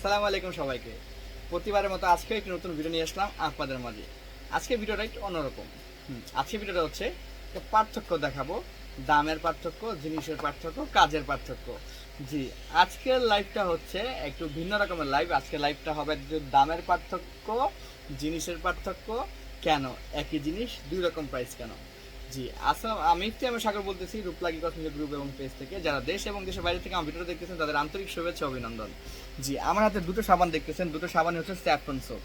আসসালামু আলাইকুম সবাইকে। প্রতিবারের মতো আজকে একটি নতুন ভিডিও নিয়ে আসলাম আপনাদের মাঝে। আজকে ভিডিওটা একটু অন্যরকম। আজকে ভিডিওটা হচ্ছে পার্থক্য দেখাবো, দামের পার্থক্য, জিনিসের পার্থক্য, কাজের পার্থক্য। জি, আজকের লাইভটা হচ্ছে একটু ভিন্ন রকমের লাইভ আজকের লাইভটা হবে দামের পার্থক্য, জিনিসের পার্থক্য, কেন? একই জিনিস, দুই রকম প্রাইস কেন? জি, আসসালাম, আমি আমি সাগর বলতেছি রূপলাগি কসমেটিক গ্রুপ এবং পেজ থেকে। যারা দেশ এবং দেশের বাইরে থেকে আমার ভিডিওটা দেখতেছেন, তাদের আন্তরিক শুভেচ্ছা অভিনন্দন। জি, আমার হাতে দুটো সাবান দেখতেছেন, দুটো সাবান হচ্ছে স্যাফরন সোপ।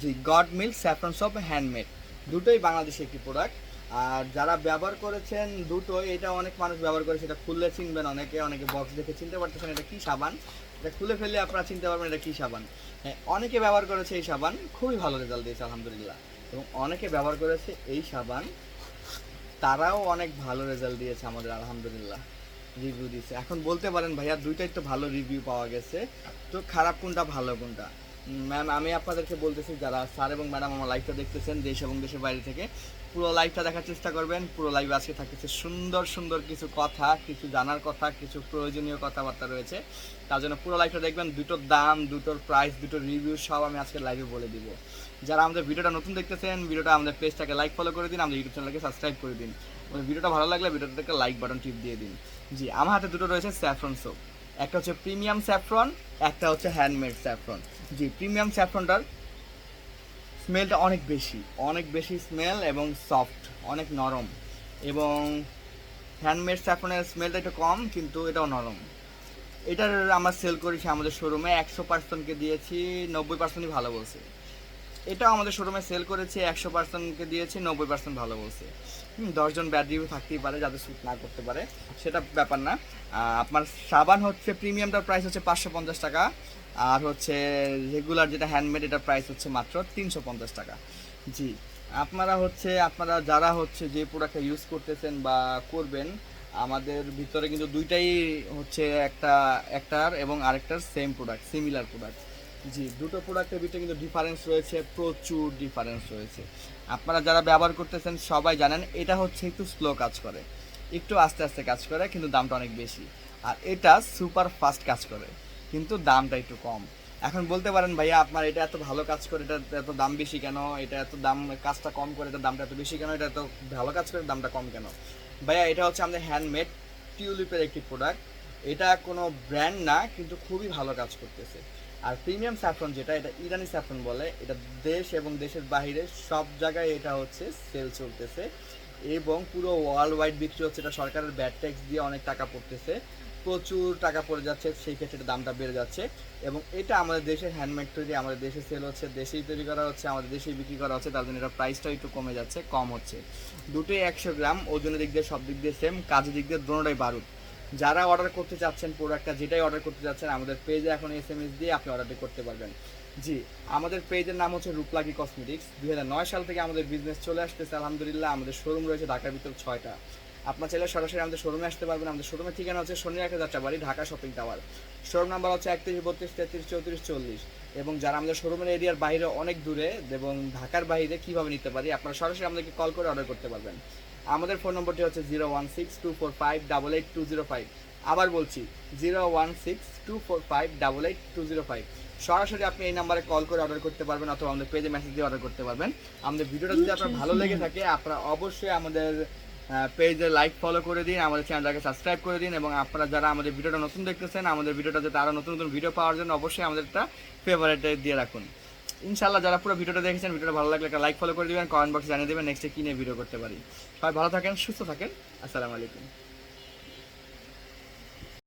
জি, goat milk saffron soap handmade. দুটোই বাংলাদেশে একটি প্রোডাক্ট। আর যারা ব্যবহার করেছেন দুটোই, এটা অনেক মানুষ ব্যবহার করে, সেটা খুললে চিনবেন অনেকে অনেকে বক্স দেখে চিনতে পারতেছেন এটা কি সাবান। এটা খুলে ফেললে আপনারা চিনতে পারবেন এটা কি সাবান। হ্যাঁ অনেকে ব্যবহার করেছে এই সাবান, খুবই ভালো রেজাল্ট দিয়েছে, আলহামদুলিল্লাহ। এবং অনেকে ব্যবহার করেছে এই সাবান তারাও অনেক ভালো রেজাল্ট দিয়েছে আমাদের, আলহামদুলিল্লাহ। রিভিউ দিয়েছে এখন বলতে পারেন ভাইয়া, দুইটাই তো ভালো রিভিউ পাওয়া গেছে। তো খারাপ কোনটা, ভালো কোনটা? ম্যাম আমি আপনাদেরকে বলতেছি, যারা স্যার এবং ম্যাডাম আমার লাইভটা দেখতেছেন দেশ এবং দেশের বাইরে থেকে, পুরো লাইভটা দেখার চেষ্টা করবেন। পুরো লাইভে আজকে থাকতেছে সুন্দর সুন্দর কিছু কথা, কিছু জানার কথা, কিছু প্রয়োজনীয় কথাবার্তা রয়েছে। তার জন্য পুরো লাইভটা দেখবেন দুটোর দাম দুটোর প্রাইস দুটোর রিভিউ সব আমি আজকে লাইভে বলে দিব। যারা আমাদের ভিডিওটা নতুন দেখতেছেন, ভিডিওটা আমাদের পেজটাকে লাইক ফলো করে দিন, আমাদের ইউটিউব চ্যানেলকে সাবস্ক্রাইব করে দিন। ভিডিওটা ভালো লাগলে ভিডিওটাতে একটা লাইক বাটন টিপ দিয়ে দিন। জি, আমার হাতে দুটো রয়েছে স্যাফরন সোপ একটা হচ্ছে প্রিমিয়াম স্যাফরন, একটা হচ্ছে হ্যান্ডমেড স্যাফরন। জি, প্রিমিয়াম স্যাফরনটার স্মেলটা অনেক বেশি অনেক বেশি স্মেল এবং সফট, অনেক নরম। এবং হ্যান্ডমেড স্যাফরনের স্মেলটা একটু কম, কিন্তু এটাও নরম। এটার আমরা সেল করেছি আমাদের শোরুমে একশো পার্সেন্টকে দিয়েছি, নব্বই পার্সেন্টই ভালো বলছে। এটাও আমাদের শোরুমে সেল করেছি, একশো পার্সেন্টকে দিয়েছি, নব্বই পার্সেন্ট ভালো বলছে। দশজন ব্যাড রিভিউ থাকতেই পারে, যাদের শ্যুট না করতে পারে। সেটা ব্যাপার না। আপনার সাবান হচ্ছে, প্রিমিয়ামটার প্রাইস হচ্ছে পাঁচশো পঞ্চাশ টাকা। আর হচ্ছে রেগুলার যেটা হ্যান্ডমেড এটার প্রাইস হচ্ছে মাত্র তিনশো পঞ্চাশ টাকা। জি, আপনারা হচ্ছে, আপনারা যারা হচ্ছে যে প্রোডাক্টটা ইউজ করতেছেন বা করবেন, আমাদের ভিতরে কিন্তু দুইটাই হচ্ছে একটা, একটার এবং আরেকটার সেম প্রোডাক্ট সিমিলার প্রোডাক্ট জি, দুটো প্রোডাক্টের ভিতরে কিন্তু ডিফারেন্স রয়েছে, প্রচুর ডিফারেন্স রয়েছে। আপনারা যারা ব্যবহার করতেছেন, সবাই জানেন, এটা হচ্ছে একটু স্লো কাজ করে। একটু আস্তে আস্তে কাজ করে, কিন্তু দামটা অনেক বেশি। আর এটা সুপার ফাস্ট কাজ করে, কিন্তু দামটা একটু কম। এখন বলতে পারেন, ভাইয়া, আপনার এটা এত ভালো কাজ করে, এটা এত দাম বেশি কেন? এটা এত দাম, কাজটা কম করে এটা দামটা এত বেশি কেন? এটা এত ভালো কাজ করে, দামটা কম কেন? ভাইয়া, এটা হচ্ছে আমাদের হ্যান্ডমেড টিউলিপের একটি প্রোডাক্ট এটা কোনো ব্র্যান্ড না, কিন্তু খুবই ভালো কাজ করতেছে। আর প্রিমিয়াম স্যাফরন যেটা, এটা ইরানি স্যাফরন বলে, এটা দেশ এবং দেশের বাইরে সব জায়গায় এটা হচ্ছে সেল চলতেছে এবং পুরো ওয়ার্ল্ড ওয়াইড বিক্রি হচ্ছে। এটা সরকারের ব্যাড ট্যাক্স দিয়ে অনেক টাকা পড়তেছে, প্রচুর টাকা পড়ে যাচ্ছে, সেই ক্ষেত্রে দামটা বেড়ে যাচ্ছে এবং এটা আমাদের দেশের হ্যান্ডমেড তৈরি, আমাদের দেশে সেল হচ্ছে, দেশেই তৈরি করা হচ্ছে, আমাদের দেশেই বিক্রি করা হচ্ছে, তার জন্য এটা প্রাইসটা একটু কমে যাচ্ছে, কম হচ্ছে। দুটোই একশো গ্রাম, ওজনের দিক দিয়ে সব দিক দিয়ে সেম কাজের দিক দিয়ে দোনোটাই বারুদ। যারা অর্ডার করতে চাচ্ছেন প্রোডাক্টটা যেটাই অর্ডার করতে চাচ্ছেন, আমাদের পেজে এখন এস এম এস দিয়ে আপনি অর্ডারটি করতে পারবেন। জি, আমাদের পেজের নাম হচ্ছে রূপলাগি কসমেটিক্স দুই নয় সাল থেকে আমাদের বিজনেস চলে আসতেছে, আলহামদুলিল্লাহ। আমাদের শোরুম রয়েছে ঢাকার ভিতর ছয়টা। আপনার চাইলে সরাসরি আমাদের শোরুমে আসতে পারবেন। আমাদের শোরুমের ঠিকানা হচ্ছে শনি একটা Jatrabari Dhaka shopping tower showroom number হচ্ছে একত্রিশ, বত্রিশ, তেত্রিশ, চৌত্রিশ, চল্লিশ। এবং যারা আমাদের শোরুমের এরিয়ার বাইরে অনেক দূরে এবং ঢাকার বাইরে কীভাবে নিতে পারি, আপনারা সরাসরি আমাদেরকে কল করে অর্ডার করতে পারবেন। আমাদের ফোন নম্বরটি হচ্ছে zero one six two four five double eight two zero five. আবার বলছি, zero one six two four five double eight two zero five. সরাসরি আপনি এই নাম্বারে কল করে অর্ডার করতে পারবেন অথবা আমাদের পেজে মেসেজ দিয়ে অর্ডার করতে পারবেন। আমাদের ভিডিওটা যদি আপনার ভালো লেগে থাকে, আপনারা অবশ্যই আমাদের পেজে লাইক ফলো করে দিন, আমাদের চ্যানেলটাকে সাবস্ক্রাইব করে দিন এবং আপনারা যারা আমাদের ভিডিওটা নতুন দেখতেছেন, আমাদের ভিডিওটা যাতে আরও নতুন নতুন ভিডিও পাওয়ার জন্য অবশ্যই আমাদের একটা ফেভারিটে দিয়ে রাখুন। ইনশাল্লাহ যারা পুরো ভিডিওটা দেখেছেন, ভিডিওটা ভালো লাগলে একটা লাইক ফলো করে দেবেন কমেন্ট বক্সে জানিয়ে দেবেন নেক্সটে কী নিয়ে ভিডিও করতে পারি। সবাই ভালো থাকেন, সুস্থ থাকেন, আসসালামু আলাইকুম।